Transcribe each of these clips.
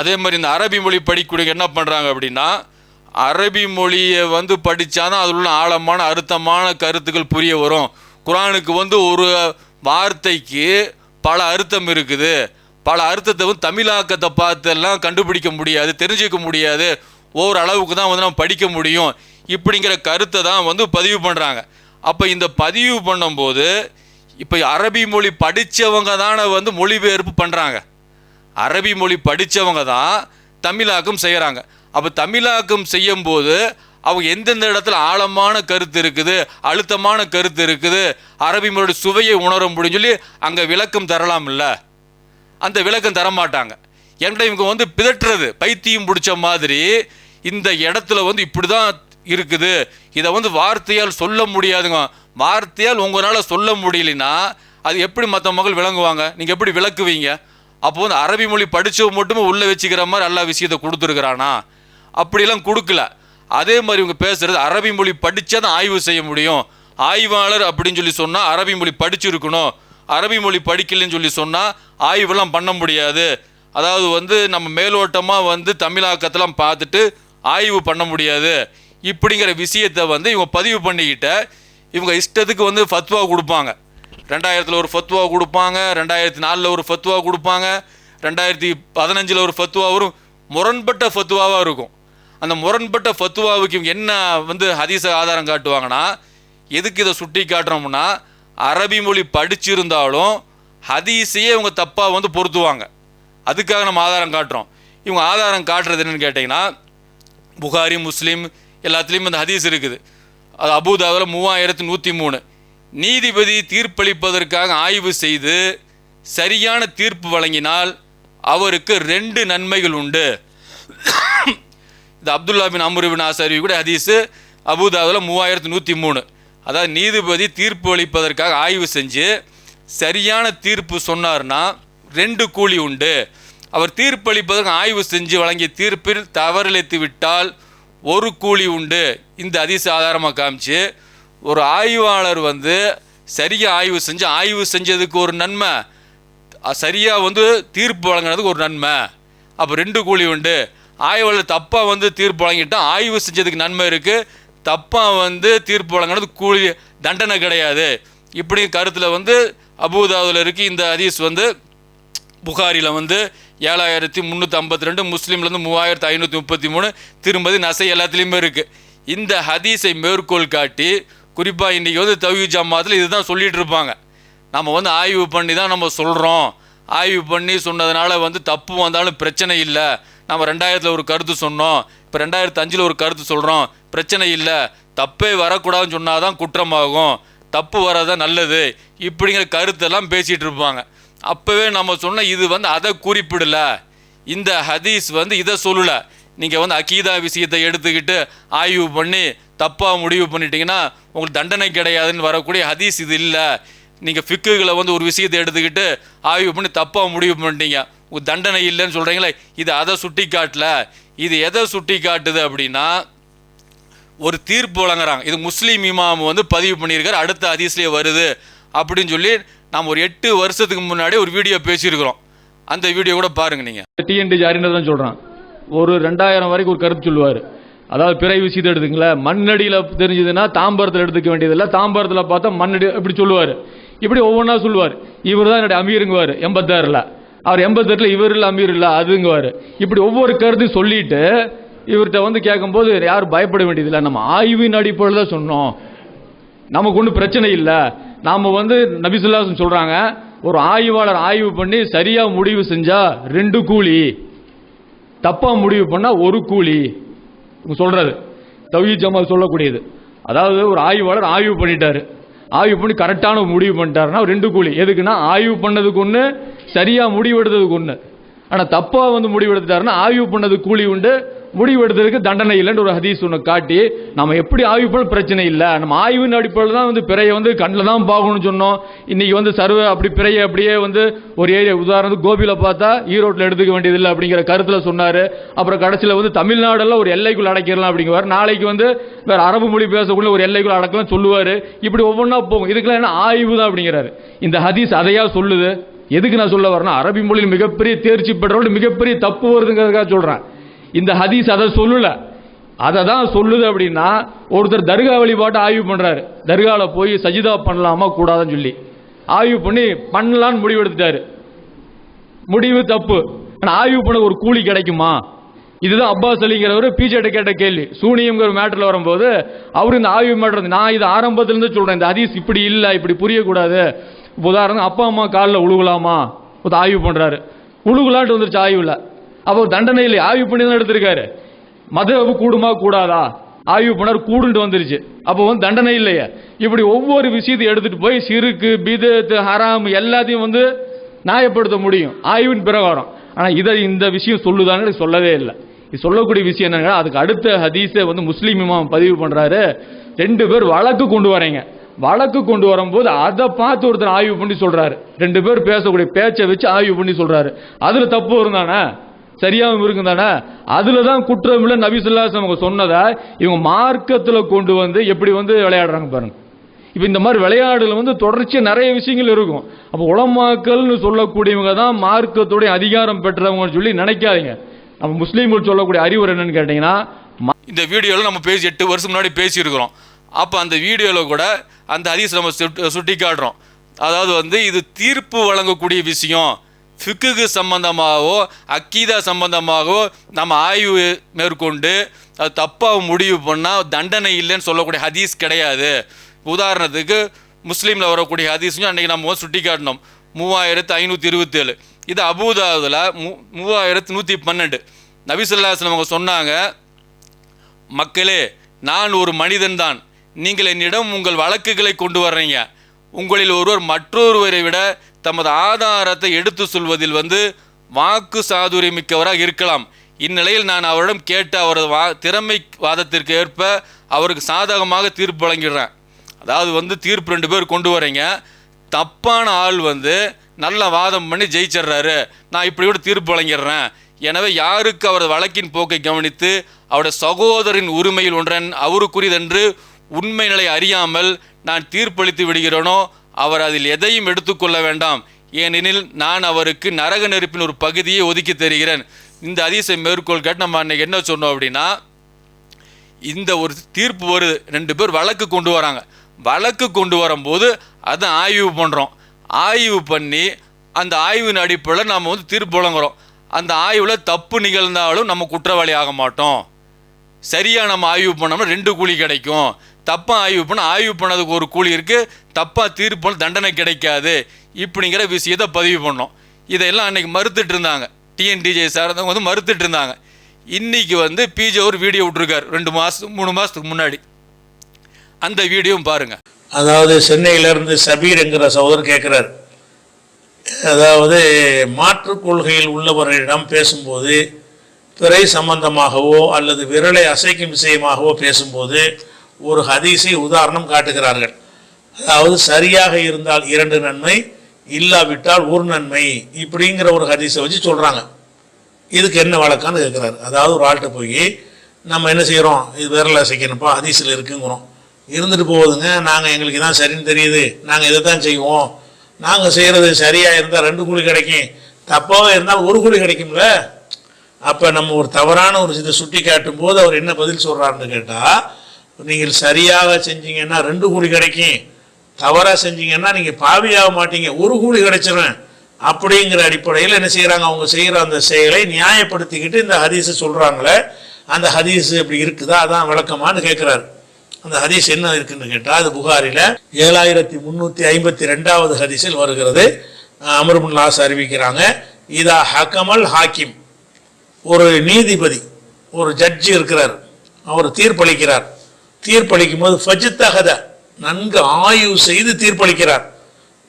அதே மாதிரி இந்த அரபி மொழி படிக்கக்கூடிய என்ன பண்ணுறாங்க அப்படின்னா அரபி மொழியை வந்து படித்தாதான் அதில் உள்ள ஆழமான அர்த்தமான கருத்துக்கள் புரிய வரும். குரானுக்கு வந்து ஒரு வார்த்தைக்கு பல அர்த்தம் இருக்குது. பல அர்த்தத்தை வந்து தமிழாக்கத்தை பார்த்தெல்லாம் கண்டுபிடிக்க முடியாது தெரிஞ்சுக்க முடியாது. ஒவ்வொரு அளவுக்கு தான் வந்து நம்ம படிக்க முடியும். இப்படிங்கிற கருத்தை தான் வந்து பதிவு பண்ணுறாங்க அப்போ இந்த பதிவு பண்ணும்போது இப்போ அரபி மொழி படித்தவங்க தானே வந்து மொழிபெயர்ப்பு பண்ணுறாங்க அரபி மொழி படித்தவங்க தான் தமிழாக்கம் செய்கிறாங்க அப்போ தமிழாக்கம் செய்யும்போது அவங்க எந்தெந்த இடத்துல ஆழமான கருத்து இருக்குது அழுத்தமான கருத்து இருக்குது அரபி மொழியோட சுவையை உணர முடியும் சொல்லி அங்கே விளக்கம் தரலாம்ல. அந்த விளக்கம் தரமாட்டாங்க. என்கிட்ட இவங்க வந்து பிதட்டுறது பைத்தியம் பிடிச்ச மாதிரி இந்த இடத்துல வந்து இப்படி தான் இருக்குது. இதை வந்து வார்த்தையால் சொல்ல முடியாதுங்க. வார்த்தையால் உங்களால் சொல்ல முடியலனா அது எப்படி மற்ற மக்கள் விளங்குவாங்க? நீங்கள் எப்படி விளக்குவீங்க? அப்போ வந்து அரபி மொழி படித்தவங்க மட்டுமே உள்ளே வச்சுக்கிற மாதிரி எல்லா விஷயத்தை கொடுத்துருக்குறானா? அப்படிலாம் கொடுக்கல. அதே மாதிரி இவங்க பேசுகிறது அரபி மொழி படித்தா தான் ஆய்வு செய்ய முடியும். ஆய்வாளர் அப்படின்னு சொல்லி சொன்னால் அரபி மொழி படிச்சிருக்கணும். அரபி மொழி படிக்கலைன்னு சொல்லி சொன்னால் ஆய்வெல்லாம் பண்ண முடியாது. அதாவது வந்து நம்ம மேலோட்டமாக வந்து தமிழாக்கத்தெல்லாம் பார்த்துட்டு ஆய்வு பண்ண முடியாது. இப்படிங்கிற விஷயத்தை வந்து இவங்க பதிவு பண்ணிக்கிட்ட இவங்க இஷ்டத்துக்கு வந்து ஃபத்வா கொடுப்பாங்க. ரெண்டாயிரத்தில் ஒரு ஃபத்வா கொடுப்பாங்க ரெண்டாயிரத்தி நாலில் ஒரு ஃபத்வா கொடுப்பாங்க ரெண்டாயிரத்தி பதினஞ்சில் ஒரு ஃபத்வா வரும் முரண்பட்ட ஃபத்துவாவாக இருக்கும். அந்த முரண்பட்ட ஃபத்துவாவுக்கு இவங்க என்ன வந்து ஹதீச ஆதாரம் காட்டுவாங்கன்னா எதுக்கு இதை சுட்டி காட்டுறோம்னா அரபி மொழி படிச்சிருந்தாலும் ஹதீஸையே இவங்க தப்பாக வந்து பொருத்துவாங்க. அதுக்காக நம்ம ஆதாரம் காட்டுறோம். இவங்க ஆதாரம் காட்டுறது என்னன்னு கேட்டிங்கன்னா புகாரி முஸ்லீம் எல்லாத்துலேயும் அந்த ஹதீஸ் இருக்குது. அது அபுதாவில் மூவாயிரத்து நூற்றி மூணு. நீதிபதி தீர்ப்பளிப்பதற்காக ஆய்வு செய்து சரியான தீர்ப்பு வழங்கினால் அவருக்கு ரெண்டு நன்மைகள் உண்டு. இது அப்துல்லா பின் அம்ரு ஆசாரி கூட ஹதீஸு அபுதாவில் மூவாயிரத்து நூற்றி மூணு. அதாவது நீதிபதி தீர்ப்பு அளிப்பதற்காக ஆய்வு செஞ்சு சரியான தீர்ப்பு சொன்னார்னா ரெண்டு கூலி உண்டு. அவர் தீர்ப்பளிப்பதற்கு ஆய்வு செஞ்சு வழங்கிய தீர்ப்பில் தவறிழைத்து விட்டால் ஒரு கூலி உண்டு. இந்த அதிச ஆதாரமாக காமிச்சு ஒரு ஆய்வாளர் வந்து சரியாக ஆய்வு செஞ்சு ஆய்வு செஞ்சதுக்கு ஒரு நன்மை. சரியாக வந்து தீர்ப்பு வழங்கினதுக்கு ஒரு நன்மை. அப்போ ரெண்டு கூலி உண்டு. ஆய்வாளர் தப்பாக வந்து தீர்ப்பு வழங்கிட்டால் ஆய்வு செஞ்சதுக்கு நன்மை இருக்குது தப்பாக வந்து தீர்ப்பு வழங்கினது கூலி தண்டனை கிடையாது. இப்படி கருத்தில் வந்து அபுதாவில் இருக்கு. இந்த ஹதீஸ் வந்து புகாரியில் வந்து ஏழாயிரத்தி முந்நூற்றி ஐம்பத்தி ரெண்டு முஸ்லீம்லேருந்து மூவாயிரத்து ஐநூற்றி முப்பத்தி மூணு. திரும்பதி நசை எல்லாத்துலேயுமே இருக்குது இந்த ஹதீஸை மேற்கோள் காட்டி குறிப்பாக இன்றைக்கி வந்து தவி ஜமாத்தில் இதுதான் சொல்லிகிட்டு இருப்பாங்க. நம்ம வந்து ஆய்வு பண்ணி தான் நம்ம சொல்கிறோம் ஆய்வு பண்ணி சொன்னதுனால வந்து தப்பு வந்தாலும் பிரச்சனை இல்லை. நம்ம ரெண்டாயிரத்தில் ஒரு கருத்து சொன்னோம். இப்போ ரெண்டாயிரத்து அஞ்சில் ஒரு கருத்து சொல்கிறோம் பிரச்சனை இல்லை. தப்பே வரக்கூடாதுன்னு சொன்னால் தான் குற்றமாகும். தப்பு வரதான் நல்லது. இப்படிங்கிற கருத்தெல்லாம் பேசிகிட்டு இருப்பாங்க. அப்போவே நம்ம சொன்ன இது வந்து அதை குறிப்பிடல. இந்த ஹதீஸ் வந்து இதை சொல்லலை. நீங்கள் வந்து அக்கீதா விஷயத்தை எடுத்துக்கிட்டு ஆய்வு பண்ணி தப்பாக முடிவு பண்ணிட்டீங்கன்னா உங்களுக்கு தண்டனை கிடையாதுன்னு வரக்கூடிய ஹதீஸ் இது இல்லை. நீங்கள் ஃபிக்குகளை வந்து ஒரு விஷயத்தை எடுத்துக்கிட்டு ஆய்வு பண்ணி தப்பாக முடிவு பண்ணிட்டீங்க. உங்களுக்கு தண்டனை இல்லைன்னு சொல்கிறீங்களே இது அதை சுட்டி காட்டல இது எதை சுட்டி காட்டுது அப்படின்னா ஒரு தீர்ப்பு வழங்குறாங்க. இது முஸ்லீம் இமாம் வந்து பதிவு பண்ணியிருக்காரு. அடுத்த ஹதீஸ்லேயே வருது. அப்படின்னு சொல்லி நாம் ஒரு எட்டு வருஷத்துக்கு முன்னாடி ஒரு வீடியோ பேசியிருக்கிறோம். அந்த வீடியோ கூட பாருங்க நீங்கள் டிஎன்டி ஜாரின்னு தான் சொல்றான். ஒரு ரெண்டாயிரம் வரைக்கும் ஒரு கருத்து சொல்லுவார். அதாவது பிறை விஷயத்தை எடுத்துங்களேன் மண்ணடியில் தெரிஞ்சதுன்னா தாம்பரத்தில் எடுத்துக்க வேண்டியதில்லை. தாம்பரத்தில் பார்த்தா மண்ணடி இப்படி சொல்லுவார். இப்படி ஒவ்வொன்றா சொல்லுவார். இவர் தான் என்னுடைய அமீருங்குவார் எண்பத்தாறில். அவர் எண்பத்தெட்டில் இவர் இல்லை அமீர் இல்லை அதுங்குவார். இப்படி ஒவ்வொரு கருத்தையும் சொல்லிட்டு இவர்கிட்ட வந்து கேட்கும்போது யாரும் பயப்பட வேண்டியதில்லை. நம்ம ஆய்வின் அடிப்படையில் தான் சொன்னோம். நமக்கு ஒன்றும் பிரச்சனை இல்லை. நாம் வந்து நபிசுல்லாசன் சொல்கிறாங்க ஒரு ஆய்வாளர் ஆய்வு பண்ணி சரியாக முடிவு செஞ்சால் ரெண்டு கூலி. தப்பாக முடிவு பண்ணால் ஒரு கூலி. சொல்கிறது தவி ஜமால் சொல்லக்கூடியது. அதாவது ஒரு ஆய்வாளர் ஆய்வு பண்ணிட்டாரு. ஆய்வு பண்ணி கரெக்டான முடிவு பண்ணிட்டாருன்னா ரெண்டு கூலி. எதுக்குன்னா ஆய்வு பண்ணதுக்கு ஒன்று சரியாக முடிவு எடுத்ததுக்கு ஒன்று ஆனால் தப்பாக வந்து முடிவு எடுத்துட்டாருன்னா ஆய்வு பண்ணது கூலி உண்டு முடிவு எடுத்ததுக்கு தண்டனை இல்லைன்னு ஒரு ஹதீஸ் ஒன்று காட்டி நம்ம எப்படி ஆய்வு பிரச்சனை இல்லை. நம்ம ஆய்வின் அடிப்படையில் தான் வந்து பிறையை வந்து கண்ணில் தான் பார்க்கணும்னு சொன்னோம். இன்னைக்கு வந்து சர்வ அப்படி பிறையை அப்படியே வந்து ஒரு ஏரியா உதாரணத்துக்கு கோபியில் பார்த்தா ஈரோட்டில் எடுத்துக்க வேண்டியதில்லை அப்படிங்கிற கருத்தில் சொன்னார். அப்புறம் கடைசியில் வந்து தமிழ்நாடெல்லாம் ஒரு எல்லைக்குள் அடைக்கிறலாம் அப்படிங்குவார். நாளைக்கு வந்து வேற அரபு மொழி பேசக்கூடிய ஒரு எல்லைக்குள் அடக்கலாம் சொல்லுவார். இப்படி ஒவ்வொன்றா போகும். இதுக்கெல்லாம் என்ன ஆய்வு தான் அப்படிங்கிறாரு. இந்த ஹதீஸ் அதையா சொல்லுது? எதுக்கு நான் சொல்ல வரேன்னா அரபி மொழியில் மிகப்பெரிய தேர்ச்சி பெற்றவர்கள் மிகப்பெரிய தப்பு வருதுங்கிறதுக்காக சொல்கிறேன் இந்த ஹதீஸ் அதை சொல்லல. அதை தான் சொல்லுது அப்படின்னா ஒருத்தர் தர்கா வழிபாட்டை ஆய்வு பண்றாரு. தர்காவில் போய் சஜிதா பண்ணலாமா கூடாதுன்னு சொல்லி. ஆய்வு பண்ணி பண்ணலான்னு முடிவு எடுத்துட்டாரு முடிவு தப்பு. ஆனால் ஆய்வு பண்ண ஒரு கூலி கிடைக்குமா? இதுதான் அப்பாஸ் அலிங்கிறவர் பிஜேட்ட கேட்ட கேள்வி. சூனியம்ங்கிற மேட்டரில் வரும்போது அவர் இந்த ஆய்வு மேட்டர் நான் இது ஆரம்பத்திலிருந்து சொல்றேன். இந்த ஹதீஸ் இப்படி இல்லை இப்படி புரியக்கூடாது. உதாரணம் அப்பா அம்மா காலில் உழுகலாமா? ஆய்வு பண்றாரு. உழுகலான்ட்டு வந்துருச்சு ஆய்வில். அப்போ தண்டனை இல்லை ஆய்வு பண்ணி தான் எடுத்திருக்காரு. மதவு கூடுமா கூடாதா? ஆய்வு பண்ணார் கூடுன்ட்டு வந்துருச்சு. அப்போ வந்து தண்டனை இல்லையே. இப்படி ஒவ்வொரு விஷயத்தையும் எடுத்துட்டு போய் சிறுக்கு பிதத்து ஹராம் எல்லாத்தையும் வந்து நியாயப்படுத்த முடியும். ஆய்வின் பிரகாரம். ஆனால் இதை இந்த விஷயம் சொல்லுதான்னு சொல்லவே இல்லை. இது சொல்லக்கூடிய விஷயம் என்னங்கன்னா அதுக்கு அடுத்த ஹதீஸை வந்து முஸ்லீம் இமாம் பதிவு பண்ணுறாரு ரெண்டு பேர் வழக்கு கொண்டு வரீங்க. வழக்கு கொண்டு வரும்போது அதை பார்த்து ஒருத்தர் ஆய்வு பண்ணி சொல்கிறாரு ரெண்டு பேர் பேசக்கூடிய பேச்சை வச்சு ஆய்வு பண்ணி சொல்கிறாரு அதில் தப்பு வரும் சரியாகவும் இருக்கும் தானே அதில் தான் குற்றம் இல்லை அவங்க சொன்னதை இவங்க மார்க்கத்தில் கொண்டு வந்து எப்படி வந்து விளையாடுறாங்க பாருங்க. இப்போ இந்த மாதிரி விளையாடுல வந்து தொடர்ச்சியாக நிறைய விஷயங்கள் இருக்கும். அப்போ உளமாக்கல்னு சொல்லக்கூடியவங்க தான் மார்க்கத்துடைய அதிகாரம் பெற்றவங்கன்னு சொல்லி நினைக்காதீங்க. நம்ம முஸ்லீம்கள் சொல்லக்கூடிய அறிவுரை என்னன்னு கேட்டிங்கன்னா ம- இந்த வீடியோவில் நம்ம பேசி எட்டு வருஷம் முன்னாடி பேசியிருக்கிறோம். அப்போ அந்த வீடியோவில் கூட அந்த ஹதீஸ் நம்ம சுட்டி காட்டுறோம் அதாவது வந்து இது தீர்ப்பு வழங்கக்கூடிய விஷயம். ஃபிக்குக்கு சம்பந்தமாகவோ அக்கீதா சம்பந்தமாகவோ நம்ம ஆய்வு மேற்கொண்டு அது தப்பாக முடிவு பண்ணால் தண்டனை இல்லைன்னு சொல்லக்கூடிய ஹதீஸ் கிடையாது. உதாரணத்துக்கு முஸ்லீமில் வரக்கூடிய ஹதீஸும் அன்றைக்கி நம்ம சுட்டி காட்டினோம். மூவாயிரத்து ஐநூற்றி இருபத்தேழு. இது அபூதாவதில் மூ மூவாயிரத்து நூற்றி பன்னெண்டு. நபிசுல்லாஸ்லம் அவங்க சொன்னாங்க மக்களே நான் ஒரு மனிதன்தான் நீங்கள் என்னிடம் உங்கள் வழக்குகளை கொண்டு வர்றீங்க. உங்களில் ஒருவர் மற்றொருவரை விட தமது ஆதாரத்தை எடுத்து சொல்வதில் வந்து வாக்கு சாதுரியமிக்கவராக இருக்கலாம். இந்நிலையில் நான் அவரிடம் கேட்டு அவரது வா திறமை வாதத்திற்கு ஏற்ப அவருக்கு சாதகமாக தீர்ப்பு வழங்கிடுறேன். அதாவது வந்து தீர்ப்பு ரெண்டு பேர் கொண்டு வரீங்க. தப்பான ஆள் வந்து நல்ல வாதம் பண்ணி ஜெயிச்சிடுறாரு. நான் இப்படி கூட தீர்ப்பு வழங்கிடுறேன். எனவே யாருக்கு அவரது வழக்கின் போக்கை கவனித்து அவருடைய சகோதரின் உரிமையில் ஒன்றன் அவருக்குரியதென்று உண்மை நிலை அறியாமல் நான் தீர்ப்பளித்து விடுகிறேனோ அவர் அதில் எதையும் எடுத்துக்கொள்ள வேண்டாம். ஏனெனில் நான் அவருக்கு நரக நெருப்பின் ஒரு பகுதியை ஒதுக்கி தருகிறேன். இந்த அதிசய மேற்கோள் கேட்டு நம்ம அன்னைக்கு என்ன சொன்னோம் அப்படின்னா இந்த ஒரு தீர்ப்பு வருது ரெண்டு பேர் வழக்கு கொண்டு வராங்க. வழக்கு கொண்டு வரும்போது அதை ஆய்வு பண்ணுறோம் ஆய்வு பண்ணி அந்த ஆய்வின் அடிப்படையில் நம்ம வந்து தீர்ப்பு வழங்குறோம். அந்த ஆய்வில் தப்பு நிகழ்ந்தாலும் நம்ம குற்றவாளி ஆக மாட்டோம். சரியாக நம்ம ஆய்வு பண்ணோம்னா ரெண்டு கூலி கிடைக்கும். தப்பாக ஆய்வு பண்ண ஆய்வு பண்ணதுக்கு ஒரு கூலி இருக்குது தப்பாக தீர்ப்பு தண்டனை கிடைக்காது. இப்படிங்கிற விஷயத்தை பதிவு பண்ணோம். இதெல்லாம் அன்னைக்கு மறுத்துட்டு இருந்தாங்க. டிஎன்டிஜே சார் வந்து மறுத்துட்டு இருந்தாங்க. இன்றைக்கி வந்து பிஜே ஒரு வீடியோ விட்ருக்காரு ரெண்டு மாதம் மூணு மாதத்துக்கு முன்னாடி. அந்த வீடியோவும் பாருங்கள் அதாவது சென்னையிலேருந்து சபீர் என்கிற சகோதரர் கேட்குறாரு அதாவது மாற்றுக் கொள்கையில் உள்ளவர்களிடம் பேசும்போது பிறை சம்பந்தமாகவோ அல்லது விரலை அசைக்கும் விஷயமாகவோ பேசும்போது ஒரு ஹதீஸை உதாரணம் காட்டுகிறார்கள். அதாவது சரியாக இருந்தால் இரண்டு நன்மை இல்லாவிட்டால் ஒரு நன்மை இப்படிங்கிற ஒரு ஹதீஸை வச்சு சொல்கிறாங்க இதுக்கு என்ன வழக்கான்னு கேட்குறாரு. அதாவது ஒரு ஆள்கிட்ட போய் நம்ம என்ன செய்கிறோம் இது விரல் அசைக்கணும்ப்பா ஹதீஸில் இருக்குங்கிறோம். இருந்துட்டு போகுதுங்க நாங்கள் எங்களுக்கு தான் சரின்னு தெரியுது. நாங்கள் இதை தான் செய்வோம். நாங்கள் செய்கிறது சரியாக இருந்தால் ரெண்டு கூலி கிடைக்கும். தப்பாக இருந்தால் ஒரு கூலி கிடைக்கும்ல. அப்போ நம்ம ஒரு தவறான ஒரு இதை சுட்டி காட்டும் போது அவர் என்ன பதில் சொல்கிறாருன்னு கேட்டால் நீங்கள் சரியாக செஞ்சீங்கன்னா ரெண்டு கூலி கிடைக்கும். தவறாக செஞ்சீங்கன்னா நீங்கள் பாவியாக மாட்டீங்க. ஒரு கூலி கிடைச்சிடும் அப்படிங்கிற அடிப்படையில் என்ன செய்கிறாங்க அவங்க செய்கிற அந்த செயலை நியாயப்படுத்திக்கிட்டு இந்த ஹதீஸை சொல்கிறாங்களே அந்த ஹதீஸ் இப்படி இருக்குதா? அதான் விளக்கமானு கேட்குறாரு அந்த ஹதீஸ் என்ன இருக்குன்னு கேட்டால் அது புகாரில் ஏழாயிரத்தி முந்நூற்றி ஐம்பத்தி ரெண்டாவது ஹதீஸில் வருகிறது. அமர்முன் லாஸ் அறிவிக்கிறாங்க இதா ஹக்கமல் ஹாக்கிம். ஒரு நீதிபதி ஒரு ஜட்ஜி இருக்கிறார். அவர் தீர்ப்பளிக்கிறார். தீர்ப்பளிக்கும் போது ஃபஜித்தகத நன்கு ஆய்வு செய்து தீர்ப்பளிக்கிறார்.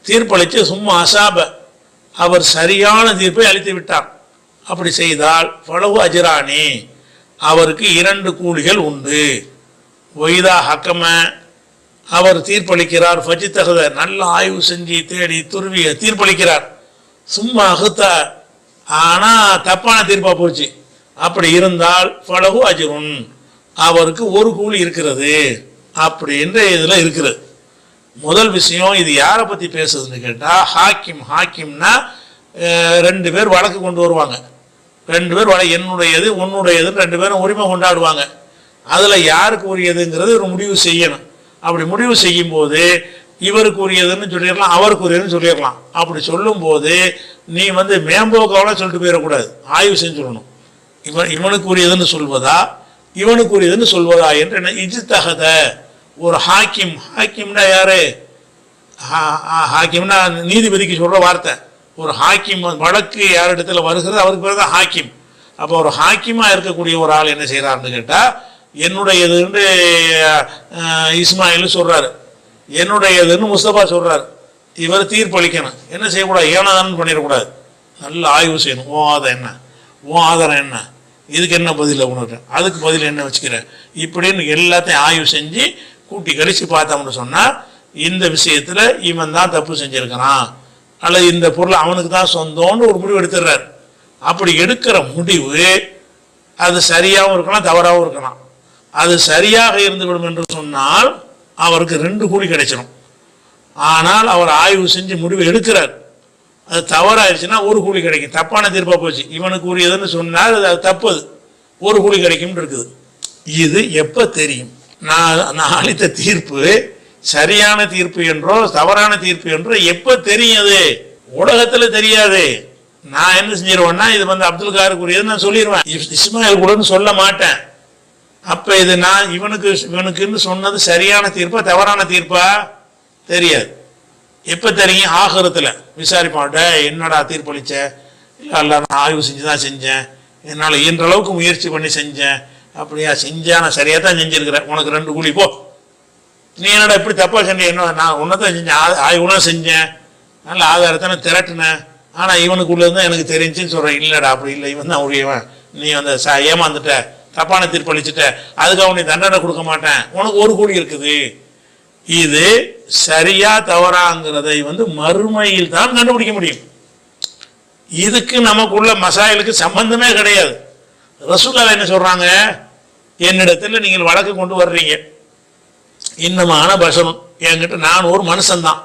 தீர்ப்பளித்து சும்மா அசாப அவர் சரியான தீர்ப்பை அளித்து விட்டார். அப்படி செய்தால் பலவு அஜிரானி அவருக்கு இரண்டு கூலிகள் உண்டு. ஒய்தா ஹக்கம அவர் தீர்ப்பளிக்கிறார் ஃபஜித்தகத நல்ல ஆய்வு செஞ்சு தேடி துருவி தீர்ப்பளிக்கிறார். சும்மா அகுத்தா ஆனால் தப்பான தீர்ப்பாக போச்சு. அப்படி இருந்தால் பலகு அஜிருன். அவருக்கு ஒரு கூலி இருக்கிறது அப்படின்ற இதில் இருக்கிறது. முதல் விஷயம் இது யாரை பற்றி பேசுதுன்னு கேட்டால் ஹாக்கிம் ஹாக்கிம்னா ரெண்டு பேர் வழக்கு கொண்டு வருவாங்க. ரெண்டு பேர் வழக்கு என்னுடையது உன்னுடையதுன்னு ரெண்டு பேரும் உரிமை கொண்டாடுவாங்க. அதில் யாருக்கு உரியதுங்கிறது ஒரு முடிவு செய்யணும். அப்படி முடிவு செய்யும் போது இவருக்கு உரியதுன்னு சொல்லிடலாம் அவருக்கு உரியதுன்னு சொல்லிடலாம். அப்படி சொல்லும்போது நீ வந்து மேம்போக்காவெல்லாம் சொல்லிட்டு போயிடக்கூடாது. ஆய்வு செஞ்சு சொல்லணும் இவன் இவனுக்கு உரியதுன்னு சொல்வதா இவனுக்கு உரியதுன்னு சொல்வதா என்று என்ன தகத ஒரு ஹாக்கிம் ஹாக்கிம்னா யாரு? ஹாக்கிம்னா நீதிபதிக்கு சொல்ற வார்த்தை. ஒரு ஹாக்கிம் வழக்கு யார் இடத்துல வருகிறது அவருக்கு பேர் தான் ஹாக்கிம். அப்போ ஒரு ஹாக்கிமா இருக்கக்கூடிய ஒரு ஆள் என்ன செய்யறாருன்னு கேட்டா என்னுடையதுன்னு இஸ்மாயில் சொல்றாரு. என்னுடையதுன்னு முஸ்தபா சொல்றாரு. இவர் தீர்ப்பளிக்கணும். என்ன செய்யக்கூடாது? ஏனாதான்னு பண்ணிடக்கூடாது. நல்ல ஆய்வு செய்யணும். ஓ ஆதாரம் என்ன? ஓ ஆதாரம் என்ன? இதுக்கு என்ன பதில் உனக்கு? அதுக்கு பதில் என்ன வச்சுக்கிறேன் இப்படின்னு எல்லாத்தையும் ஆய்வு செஞ்சு கூட்டி கழிச்சு பார்த்தோம்னு சொன்னால் இந்த விஷயத்தில் இவன் தான் தப்பு செஞ்சுருக்கிறான். அல்லது இந்த பொருள் அவனுக்கு தான் சொந்தம்னு ஒரு முடிவு எடுத்துடுறாரு. அப்படி எடுக்கிற முடிவு அது சரியாகவும் இருக்கலாம் தவறாகவும் இருக்கலாம். அது சரியாக இருந்துவிடும் என்று சொன்னால் அவருக்கு ரெண்டு கூலி கிடைச்சிடும் ஆனால் அவர் ஆய்வு செஞ்சு முடிவு எடுக்கிறார். அது தவறாயிருச்சுன்னா ஒரு கூலி கிடைக்கும். தப்பான தீர்ப்பாக போச்சு. இவனுக்கு உரியதுன்னு சொன்னால் அது அது தப்பு அது ஒரு கூலி கிடைக்கும்னு இருக்குது. இது எப்போ தெரியும்? நான் நான் அளித்த தீர்ப்பு சரியான தீர்ப்பு என்றோ தவறான தீர்ப்பு என்றோ எப்போ தெரியும் அது? உலகத்தில் தெரியாது. நான் என்ன செஞ்சிருவேன்னா இது வந்து அப்துல் காருக்குரியது நான் சொல்லிடுவேன் இஸ்மாயில் கூடன்னு சொல்ல மாட்டேன். அப்போ இது நான் இவனுக்கு இவனுக்குன்னு சொன்னது சரியான தீர்ப்பா தவறான தீர்ப்பா? தெரியாது. எப்ப தெரியும்? ஆகரத்துல. விசாரிப்பான்ட்ட என்னடா தீர்ப்பளிச்ச? இல்ல அல்ல நான் ஆய்வு செஞ்சு தான் செஞ்சேன். என்னால் இயன்ற அளவுக்கு முயற்சி பண்ணி செஞ்சேன். அப்படியா செஞ்சா நான் சரியா தான் செஞ்சிருக்கிறேன். உனக்கு ரெண்டு கூலி போ. நீ என்னடா இப்படி தப்பா செஞ்ச? என்ன நான் உன்னதான் செஞ்சேன். ஆ- ஆய்வுனா செஞ்சேன். நல்ல ஆதாரத்தை நான் திரட்டினேன். ஆனா இவனுக்கு உள்ளது எனக்கு தெரிஞ்சுன்னு சொல்றேன். இல்லடா அப்படி இல்லை. இவன் தான் உரியவன். நீ வந்து ச- ஏமாந்துட்ட. தப்பான தீர்ப்பளிச்சுட்ட. அதுக்கு அவனுக்கு தண்டனை கொடுக்க மாட்டேன். உனக்கு ஒரு கூலி இருக்குது. இது சரியா தவறாங்கிறதை வந்து மறுமையில் தான் கண்டுபிடிக்க முடியும். இதுக்கு நமக்குள்ள மசாயலுக்கு சம்பந்தமே கிடையாது. ரசூல்லா என்ன சொல்றாங்க? என்னிடத்துல நீங்கள் வழக்கு கொண்டு வர்றீங்க. இன்னமான பசனம் என்கிட்ட நான் ஒரு மனுஷன்தான்.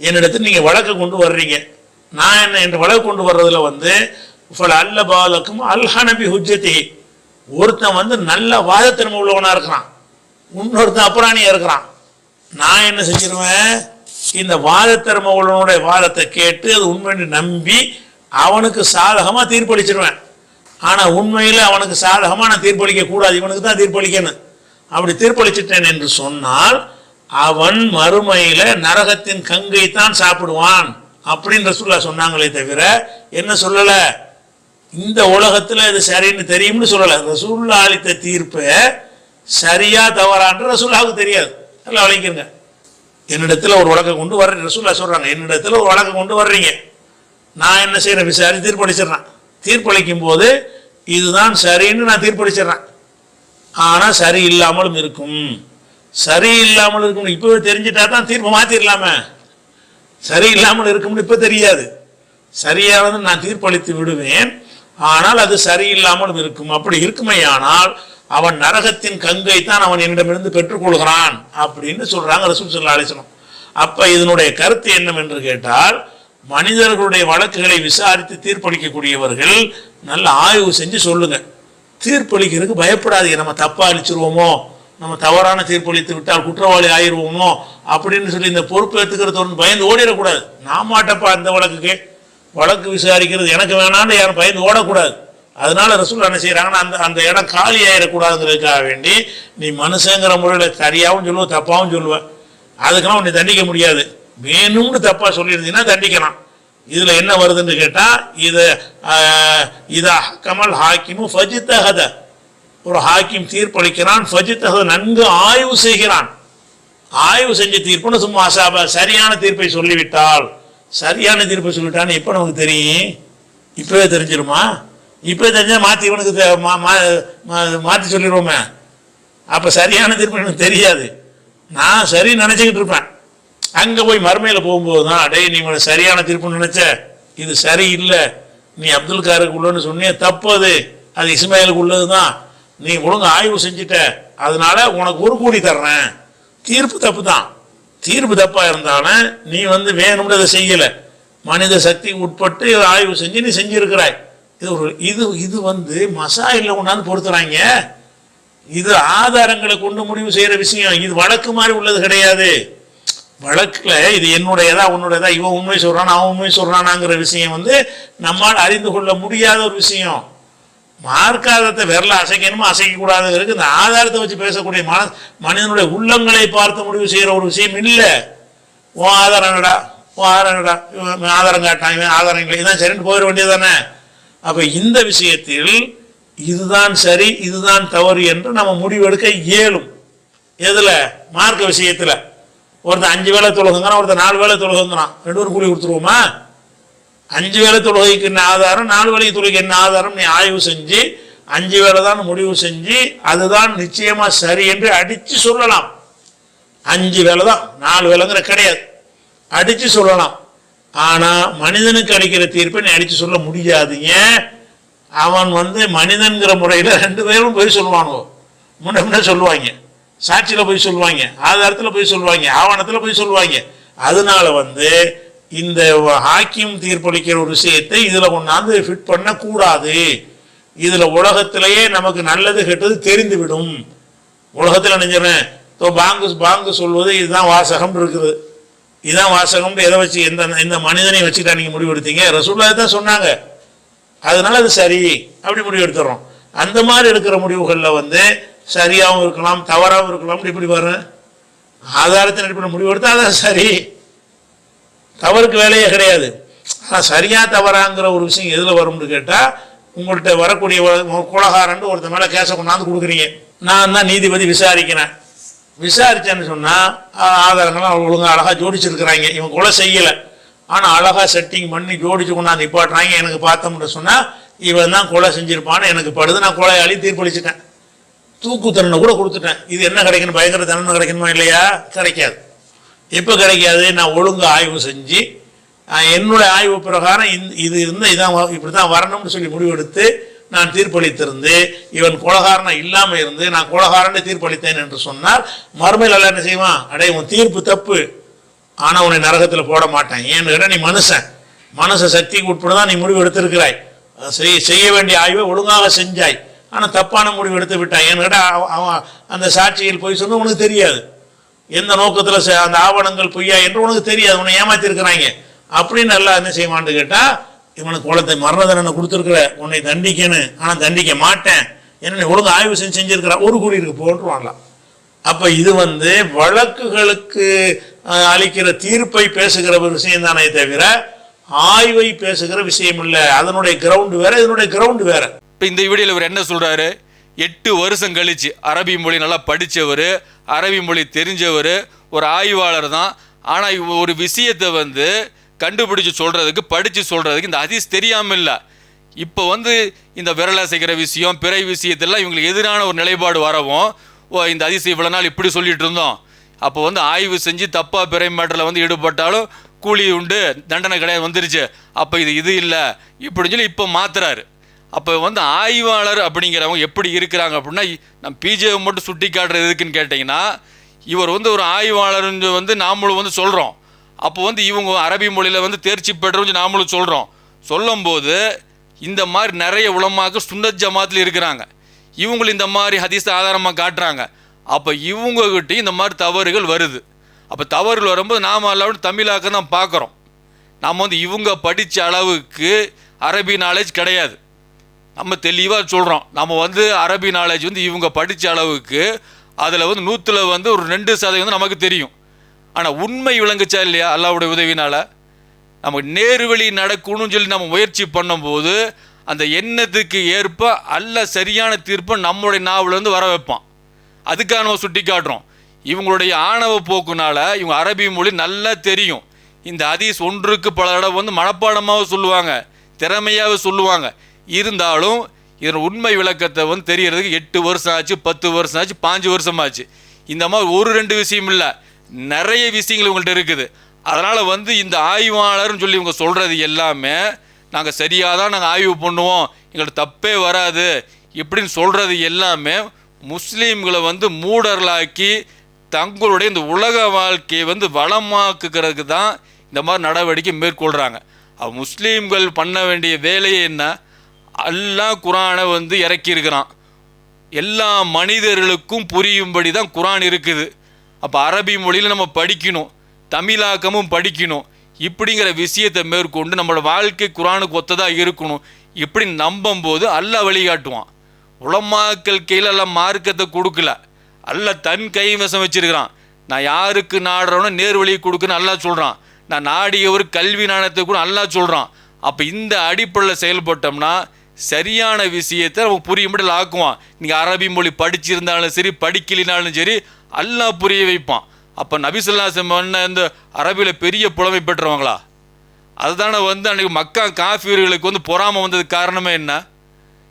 என்னிடத்துல நீங்கள் வழக்கு கொண்டு வர்றீங்க. நான் என்ன என் வழக்கு கொண்டு வர்றதுல வந்து ஃபல் அல்ல பாலக்கும் அல்ஹனபி ஹுஜத்தி ஒருத்தன் வந்து நல்ல வாதத்திறமை உள்ளவனா இருக்கிறான். இன்னொருத்தன் அப்புறாணியா இருக்கிறான். நான் என்ன செஞ்சிருவேன்? இந்த வாதத்திறமை உள்ளவனுடைய வாதத்தை கேட்டு அது உண்மைன்னு நம்பி அவனுக்கு சாதகமா தீர்ப்பளிச்சிருவேன். ஆனா உண்மையில அவனுக்கு சாதகமா நான் தீர்ப்பளிக்க கூடாது. இவனுக்கு தான் தீர்ப்பளிக்கணும். அப்படி தீர்ப்பளிச்சிட்டேன் என்று சொன்னால் அவன் மறுமையில நரகத்தின் கங்கை தான் சாப்பிடுவான் அப்படின்னு ரசூல்லா சொன்னாங்களே தவிர என்ன சொல்லல? இந்த உலகத்துல இது சரின்னு தெரியும்னு சொல்லல. ரசூல்லா அளித்த தீர்ப்பு சரியா தவறான்ற ரசூல்லாவுக்கு தெரியாது. நல்லா விளங்கிருங்க என்னிடத்துல ஒரு வழக்கை கொண்டு வர்ற ரசூல்லா சொல்கிறாங்க என்னிடத்துல ஒரு வழக்கை கொண்டு வர்றீங்க. நான் என்ன செய்யறேன் விசாரி தீர்ப்பளிச்சிடுறேன். தீர்ப்பளிக்கும் போது இதுதான் சரின்னு நான் தீர்ப்பளிச்சிடுறேன். ஆனா சரி இல்லாமலும் இருக்கும். சரி இல்லாமல் இருக்கும் இப்போவே தெரிஞ்சிட்டா தான் தீர்ப்பு மாத்திரலாமே. சரி இல்லாமல் இருக்கும்னு இப்போ தெரியாது. சரியானது நான் தீர்ப்பளித்து விடுவேன். ஆனால் அது சரியில்லாமலும் இருக்கும். அப்படி இருக்குமேயானால் அவன் நரகத்தின் கங்கை தான் அவன் என்னிடமிருந்து பெற்றுக்கொள்கிறான் அப்படின்னு சொல்றாங்க ரசூல் சொல்லா அலிசனம் அப்ப இதனுடைய கருத்து என்னவென்று கேட்டால் மனிதர்களுடைய வழக்குகளை விசாரித்து தீர்ப்பளிக்கக்கூடியவர்கள் நல்ல ஆய்வு செஞ்சு சொல்லுங்க. தீர்ப்பளிக்கிறதுக்கு பயப்படாதீங்க. நம்ம தப்பா அழிச்சிருவோமோ நம்ம தவறான தீர்ப்பளித்து விட்டால் குற்றவாளி ஆயிடுவோமோ அப்படின்னு சொல்லி இந்த பொறுப்பு ஒன்று பயந்து ஓடிடக்கூடாது. நான் மாட்டப்பா இந்த வழக்குக்கு. வழக்கு விசாரிக்கிறது எனக்கு வேணான்னு யாரும் பயந்து ஓடக்கூடாது. அதனால ரசூல் என்ன செய்யறாங்கன்னா அந்த அந்த இடம் காலி ஆயிடக்கூடாதுங்கிறதுக்காக வேண்டி நீ மனுஷங்கிற முறையில் சரியாகவும் சொல்லுவேன் தப்பாகவும் சொல்லுவேன் அதுக்கெல்லாம் உன்னை தண்டிக்க முடியாது. வேணும்னு தப்பாக சொல்லியிருந்தீங்கன்னா தண்டிக்கலாம். இதில் என்ன வருதுன்னு கேட்டால் இதை இதை கமல் ஹாக்கிமும் ஃபஜித்தகத ஒரு ஹாக்கிம் தீர்ப்பளிக்கிறான் ஃபஜித்தகத நன்கு ஆய்வு செய்கிறான். ஆய்வு செஞ்ச தீர்ப்புன்னு சும்மா அசாப சரியான தீர்ப்பை சொல்லிவிட்டால் சரியான தீர்ப்பை சொல்லிவிட்டான்னு எப்போ நமக்கு தெரியும்? இப்போவே தெரிஞ்சிருமா? இப்போ தெரிஞ்சால் மாற்றி இவனுக்கு மா- மா- மா- மாற்றி சொல்லிடுவோமே. அப்போ சரியான தீர்ப்பு எனக்கு தெரியாது. நான் சரி நினச்சிக்கிட்டு இருப்பேன். அங்கே போய் மறுமையில் போகும்போது தான் அடே நீ இவனை சரியான தீர்ப்புன்னு நினச்ச? இது சரி இல்லை. நீ அப்துல் காருக்கு உள்ளன்னு சொன்னியே தப்பு அது. அது இஸ்மாயிலுக்கு உள்ளது தான் நீ ஒழுங்கு ஆய்வு செஞ்சுட்ட. அதனால உனக்கு ஒரு கூடி தர்றேன். தீர்ப்பு தப்பு தான் தீர்ப்பு தப்பாக இருந்தாலும் நீ வந்து வேணும்னு அதை செய்யலை. மனித சக்தி உட்பட்டு ஆய்வு செஞ்சு நீ செஞ்சிருக்கிறாய். இது ஒரு இது இது வந்து மசாயில் கொண்டாந்து பொறுத்துறாங்க இது ஆதாரங்களை கொண்டு முடிவு செய்கிற விஷயம். இது வழக்கு மாதிரி உள்ளது கிடையாது. வழக்கில் இது என்னுடையதா உன்னுடையதா இவன் உண்மை சொல்கிறான் அவன் உண்மை சொல்கிறானாங்கிற விஷயம் வந்து நம்மால் அறிந்து கொள்ள முடியாத ஒரு விஷயம். மார்க்காதத்தை விரல அசைக்கணுமோ அசைக்க கூடாதுங்கிறது இந்த ஆதாரத்தை வச்சு பேசக்கூடிய மன மனிதனுடைய உள்ளங்களை பார்த்து முடிவு செய்கிற ஒரு விஷயம் இல்லை. உன் ஆதாரம் என்னடா? உன் ஆதாரம் என்னடா? ஆதாரம் காட்டான் இவன் ஆதாரம் இல்லை. இதான் சரின்னு போயிட வேண்டியது தானே? அப்ப இந்த விஷயத்தில் இதுதான் சரி இதுதான் தவறு என்று நம்ம முடிவெடுக்க இயலும். எதுல? மார்க்க விஷயத்துல. ஒருத்தன் அஞ்சு வேளை தொழுகுங்கிறான் ஒருத்தன் நாலு வேளை தொழுகுங்கிறான். ரெண்டு பேரும் கூலி கொடுத்துருவோமா? அஞ்சு வேளை தொழுகைக்கு என்ன ஆதாரம்? நாலு வேளை தொழுகைக்கு என்ன ஆதாரம்? நீ ஆய்வு செஞ்சு அஞ்சு வேளை தான் முடிவு செஞ்சு அதுதான் நிச்சயமா சரி என்று அடிச்சு சொல்லலாம். அஞ்சு வேலை தான் நாலு வேலைங்கிற கிடையாது. அடிச்சு சொல்லலாம். ஆனா மனிதனுக்கு அடிக்கிற தீர்ப்பை நீ அடிச்சு சொல்ல முடியாது ஏன் அவன் வந்து மனிதன்கிற முறையில் ரெண்டு பேரும் போய் சொல்லுவானுவோ. முன்ன முன்ன சொல்லுவாங்க. சாட்சியில் போய் சொல்லுவாங்க. ஆதாரத்தில் போய் சொல்லுவாங்க. ஆவணத்தில் போய் சொல்லுவாங்க. அதனால வந்து இந்த ஹாக்கியம் தீர்ப்பளிக்கிற ஒரு விஷயத்தை இதில் கொண்டாந்து ஃபிட் பண்ணக்கூடாது. இதில் உலகத்திலேயே நமக்கு நல்லது கெட்டது தெரிந்துவிடும். உலகத்தில் நினைஞ்சிடறேன் இப்போ பாங்கு பாங்கு சொல்வது இதுதான் வாசகம் இருக்குது. இதான் வாசகம் எதை வச்சு எந்த இந்த மனிதனை வச்சுட்டா நீங்கள் முடிவெடுத்தீங்க. ரசூல்லா தான் சொன்னாங்க. அதனால அது சரி. அப்படி முடிவு எடுத்துறோம் அந்த மாதிரி எடுக்கிற முடிவுகளில் வந்து சரியாகவும் இருக்கலாம் தவறாகவும் இருக்கலாம். இப்படி வரும் ஆதாரத்தின் அடிப்படையில் முடிவு எடுத்தா அதான் சரி. தவறுக்கு வேலையே கிடையாது. ஆனால் சரியா தவறாங்கிற ஒரு விஷயம் எதில் வரும்னு கேட்டால் உங்கள்கிட்ட வரக்கூடிய குலகாரன் ஒருத்தன் மேலே கேஸை கொண்டாந்து கொடுக்குறீங்க. நான் தான் நீதிபதி விசாரிக்கிறேன். விசாரிச்சேன்னு சொன்னால் ஆதாரங்கள்லாம் ஒழுங்காக அழகாக ஜோடிச்சிருக்கிறாங்க. இவன் கொலை செய்யலை. ஆனால் அழகாக செட்டிங் பண்ணி ஜோடிச்சு கொண்டாந்து நிப்பாட்டுறாங்க. எனக்கு பார்த்தோம்னு சொன்னால் இவன் தான் கொலை செஞ்சுருப்பான்னு எனக்கு படுது. நான் கொலையாளி தீர்ப்பளிச்சிட்டேன். தூக்கு தண்டனை கூட கொடுத்துட்டேன். இது என்ன கிடைக்கணும் பயங்கர தண்டனை கிடைக்கணுமா இல்லையா? கிடைக்காது. எப்போ கிடைக்காது? நான் ஒழுங்கு ஆய்வு செஞ்சு என்னுடைய ஆய்வு பிரகாரம் இந் இது இருந்தால் இதான் வ- இப்படி தான் வரணும்னு சொல்லி முடிவெடுத்து நான் தீர்ப்பளித்திருந்து இவன் கொலகாரனா இல்லாமல் இருந்து நான் கோலகாரனே தீர்ப்பளித்தேன் என்று சொன்னால் மறுமையில் எல்லாம் என்ன செய்வான்? அடே உன் தீர்ப்பு தப்பு. ஆனால் உன்னை நரகத்தில் போட மாட்டேன். ஏன்னு கேட்டால் நீ மனுஷன். மனச சக்திக்கு உட்பட தான் நீ முடிவு எடுத்திருக்கிறாய். அது செய்ய செய்ய வேண்டிய ஆய்வை ஒழுங்காக செஞ்சாய். ஆனால் தப்பான முடிவு எடுத்து விட்டான் ஏன்னு கேட்டால் அவ- அவன் அந்த சாட்சியில் போய் சொன்னா உனக்கு தெரியாது. எந்த நோக்கத்தில் அந்த ஆவணங்கள் பொய்யா என்று உனக்கு தெரியாது. உன்னை ஏமாத்திருக்கிறாங்க. அப்படின்னு நல்லா என்ன செய்வான்னு கேட்டால் இவனுக்கு குளத்தை மரண தண்டனை கொடுத்துருக்குற உன்னை தண்டிக்கணும் ஆனால் தண்டிக்க மாட்டேன். ஏன்னா நீ ஒழுங்கு ஆய்வு செஞ்சு செஞ்சிருக்கிற. ஒரு கூலி இருக்கு போட்டுருவாங்களாம் அப்போ இது வந்து வழக்குகளுக்கு அளிக்கிற தீர்ப்பை பேசுகிற ஒரு விஷயம் தானே தவிர ஆய்வை பேசுகிற விஷயம் இல்லை. அதனுடைய கிரவுண்டு வேற இதனுடைய கிரவுண்டு வேற. இப்போ இந்த வீடியோவில் இவர் என்ன சொல்கிறாரு எட்டு வருஷம் கழிச்சு அரபி மொழி நல்லா படித்தவர் அரபி மொழி தெரிஞ்சவர் ஒரு ஆய்வாளர் தான். ஆனால் ஒரு விஷயத்தை வந்து கண்டுபிடிச்சு சொல்கிறதுக்கு படித்து சொல்கிறதுக்கு இந்த ஹதீஸ் தெரியாமல் இல்லை இப்போ வந்து இந்த விரலை செய்கிற விஷயம் பிறை விஷயத்தெல்லாம் இவங்களுக்கு எதிரான ஒரு நிலைப்பாடு வரவும் ஓ இந்த ஹதீஸ் இவ்வளோ நாள் இப்படி சொல்லிகிட்டு இருந்தோம். அப்போ வந்து ஆய்வு செஞ்சு தப்பாக பிறை மாட்டில் வந்து ஈடுபட்டாலும் கூலி உண்டு தண்டனை கிடையாது வந்துருச்சு. அப்போ இது இது இல்லை. இப்படின்னு சொல்லி இப்போ மாத்துறாரு. அப்போ வந்து ஆய்வாளர் அப்படிங்கிறவங்க எப்படி இருக்கிறாங்க அப்படின்னா நம்ம பிஜேவை மட்டும் சுட்டி காட்டுறது எதுக்குன்னு கேட்டிங்கன்னா இவர் வந்து ஒரு ஆய்வாளர்னு வந்து நாமளும் வந்து சொல்கிறோம் அப்போ வந்து இவங்க அரபி மொழியில் வந்து தேர்ச்சி பெற்றவங்க நாமளும் சொல்கிறோம் சொல்லும்போது இந்த மாதிரி நிறைய உலமாக்கு சுண்ணத் ஜமாத்தில் இருக்கிறாங்க. இவங்களும் இந்த மாதிரி ஹதீஸ் ஆதாரமாக காட்டுறாங்க. அப்போ இவங்ககிட்டையும் இந்த மாதிரி தவறுகள் வருது. அப்போ தவறுகள் வரும்போது நாம் அளவு தமிழாக்க தான் பார்க்குறோம். நாம் வந்து இவங்க படித்த அளவுக்கு அரபி நாலேஜ் கிடையாது. நம்ம தெளிவாக சொல்கிறோம் நம்ம வந்து அரபி நாலேஜ் வந்து இவங்க படித்த அளவுக்கு அதில் வந்து நூற்றில் வந்து ஒரு ரெண்டு சதவீதம் வந்து நமக்கு தெரியும். ஆனால் உண்மை விளங்குச்சா இல்லையா? அல்லாவுடைய உதவினால். நம்ம நேர்வழி நடக்கணும்னு சொல்லி நம்ம முயற்சி பண்ணும்போது அந்த எண்ணத்துக்கு ஏற்ப அல்ல சரியான தீர்ப்பை நம்மளுடைய நாவிலேருந்து வர வைப்பான். அதுக்காக நம்ம சுட்டி காட்டுறோம் இவங்களுடைய ஆணவ போக்குனால இவங்க அரபி மொழி நல்லா தெரியும். இந்த அதீஸ் ஒன்றுக்கு பல தடவை வந்து மனப்பாடமாக சொல்லுவாங்க திறமையாக சொல்லுவாங்க. இருந்தாலும் இதன் உண்மை விளக்கத்தை வந்து தெரியறதுக்கு எட்டு வருஷம் ஆச்சு பத்து வருஷம் ஆச்சு பாஞ்சு வருஷம் ஆச்சு. இந்த மாதிரி ஒரு ரெண்டு விஷயம் இல்லை. நிறைய விஷயங்கள் உங்கள்கிட்ட இருக்குது. அதனால் வந்து இந்த ஆய்வாளர்னு சொல்லி இவங்க சொல்கிறது எல்லாமே நாங்கள் சரியாக தான் நாங்கள் ஆய்வு பண்ணுவோம். எங்களுக்கு தப்பே வராது. இப்படின்னு சொல்கிறது எல்லாமே முஸ்லீம்களை வந்து மூடர்களாக்கி தங்களுடைய இந்த உலக வாழ்க்கையை வந்து வளமாக்குக்கிறதுக்கு தான் இந்த மாதிரி நடவடிக்கை மேற்கொள்கிறாங்க முஸ்லீம்கள் பண்ண வேண்டிய வேலையே என்ன? அல்லாஹ் குரானை வந்து இறக்கியிருக்கிறான். எல்லா மனிதர்களுக்கும் புரியும்படி தான் குரான் இருக்குது. அப்போ அரபி மொழியில் நம்ம படிக்கணும் தமிழாக்கமும் படிக்கணும். இப்படிங்கிற விஷயத்தை மேற்கொண்டு நம்மளோட வாழ்க்கை குரானுக்கு ஒத்ததாக இருக்கணும். இப்படி நம்பும்போது அல்ல வழிகாட்டுவான். உலமாக்கள் கையில் எல்லாம் மார்க்கத்தை கொடுக்கல. அல்ல தன் கைவசம் வச்சிருக்கிறான். நான் யாருக்கு நாடுறவனோ நேர் வழி கொடுக்குன்னு நல்லா சொல்கிறான் நான் நாடியவர் கல்வி நாணயத்தை கூட நல்லா சொல்கிறான் அப்போ இந்த அடிப்படையில் செயல்பட்டோம்னா சரியான விஷயத்தை நமக்கு புரியும்படி ஆக்குவான் நீங்கள் அரபி மொழி படிச்சிருந்தாலும் சரி படிக்கலினாலும் சரி அல்லாஹ் புரிய வைப்பான். அப்போ நபிசுல்லாசம் இந்த அரபியில் பெரிய புலமை பெற்றவங்களா? அதுதானே வந்து அன்றைக்கி மக்கா காஃபியர்களுக்கு வந்து பொறாமை வந்ததுக்கு காரணமே என்ன?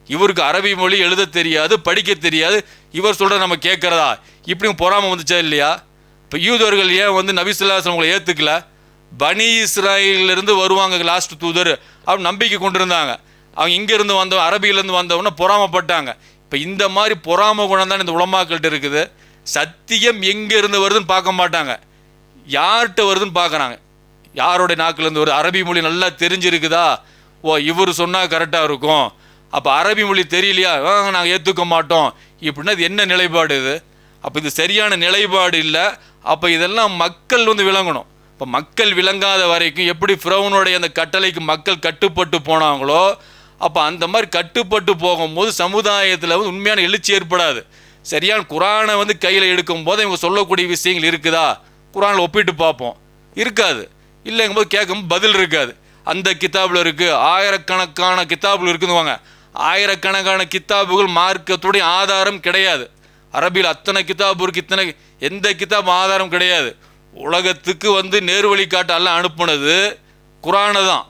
இவருக்கு அரபி மொழி எழுத தெரியாது படிக்க தெரியாது. இவர் சொல்கிற நம்ம கேட்குறதா? இப்படியும் பொறாமை வந்துச்சா இல்லையா? இப்போ யூதர்கள் ஏன் வந்து நபிசுல்லாசம் உங்களை ஏற்றுக்கல பனி இஸ்ராயிலிருந்து வருவாங்க லாஸ்ட் தூதர் அப்படின்னு நம்பிக்கை கொண்டு இருந்தாங்க அவங்க இங்கேருந்து வந்தவன் அரபியிலேருந்து வந்தவொன்னே பொறாமப்பட்டாங்க. இப்போ இந்த மாதிரி பொறாம குணம் தான் இந்த உலமாக்கள்கிட்ட இருக்குது. சத்தியம் எங்கே இருந்து வருதுன்னு பார்க்க மாட்டாங்க. யார்கிட்ட வருதுன்னு பார்க்குறாங்க. யாரோடைய நாக்கிலேருந்து வருது? அரபி மொழி நல்லா தெரிஞ்சிருக்குதா? ஓ இவர் சொன்னால் கரெக்டாக இருக்கும். அப்போ அரபி மொழி தெரியலையா? நாங்கள் ஏற்றுக்க மாட்டோம். இப்படின்னா இது என்ன நிலைப்பாடு இது? அப்போ இது சரியான நிலைப்பாடு இல்லை. அப்போ இதெல்லாம் மக்கள் வந்து விளங்கணும். இப்போ மக்கள் விளங்காத வரைக்கும் எப்படி ஃப்ரௌனுடைய அந்த கட்டளைக்கு மக்கள் கட்டுப்பட்டு போனாங்களோ அப்போ அந்த மாதிரி கட்டுப்பட்டு போகும்போது சமுதாயத்தில் வந்து உண்மையான எழுச்சி ஏற்படாது. சரியான குரானை வந்து கையில் எடுக்கும் போது இவங்க சொல்லக்கூடிய விஷயங்கள் இருக்குதா? குரானில் ஒப்பிட்டு பார்ப்போம். இருக்காது. இல்லைங்கும்போது கேட்கும்போது பதில் இருக்காது. அந்த கித்தாபில் இருக்குது ஆயிரக்கணக்கான கித்தாபுகள் இருக்குதுவாங்க ஆயிரக்கணக்கான கித்தாபுகள் மார்க்கத்துடைய ஆதாரம் கிடையாது. அரபியில் அத்தனை கித்தாபு இருக்குது இத்தனை எந்த கித்தாப் ஆதாரம் கிடையாது. உலகத்துக்கு வந்து நேர்வழி காட்ட அனுப்புனது குரானை தான்.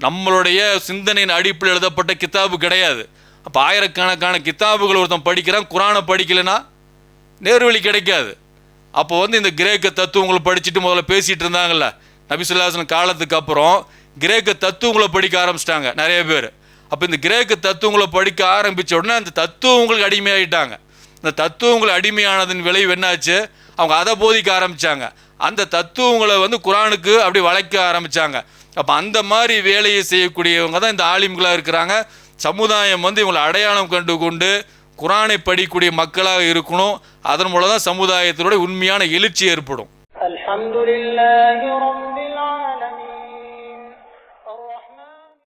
நம்மளுடைய சிந்தனையின் அடிப்பில் எழுதப்பட்ட கித்தாபு கிடையாது. அப்போ ஆயிரக்கணக்கான கித்தாபுகள் ஒருத்தன் படிக்கிறான் குரானை படிக்கலைன்னா நேர்வழி கிடைக்காது. அப்போ வந்து இந்த கிரேக்க தத்துவங்களை படிச்சுட்டு முதல்ல பேசிகிட்டு இருந்தாங்கல்ல நபிசுல்லாசன் காலத்துக்கு அப்புறம் கிரேக்க தத்துவங்களை படிக்க ஆரம்பிச்சிட்டாங்க நிறைய பேர். அப்போ இந்த கிரேக்க தத்துவங்களை படிக்க ஆரம்பித்த உடனே அந்த தத்துவங்களுக்கு அடிமையாயிட்டாங்க. இந்த தத்துவங்கள் அடிமையானதன் விளைவு என்னாச்சு? அவங்க அதை போதிக்க ஆரம்பித்தாங்க அந்த தத்துவங்களை வந்து குரானுக்கு அப்படி வளைக்க ஆரம்பித்தாங்க அப்போ அந்த மாதிரி வேலையை செய்யக்கூடியவங்க தான் இந்த ஆலிம்களாக இருக்கிறாங்க. சமுதாயம் வந்து இவங்களை அடையாளம் கண்டு கொண்டு குரானை படிக்கூடிய மக்களாக இருக்கணும். அதன் மூலம் தான் சமுதாயத்தினுடைய உண்மையான எழுச்சி ஏற்படும். அலமதுல்லாஹி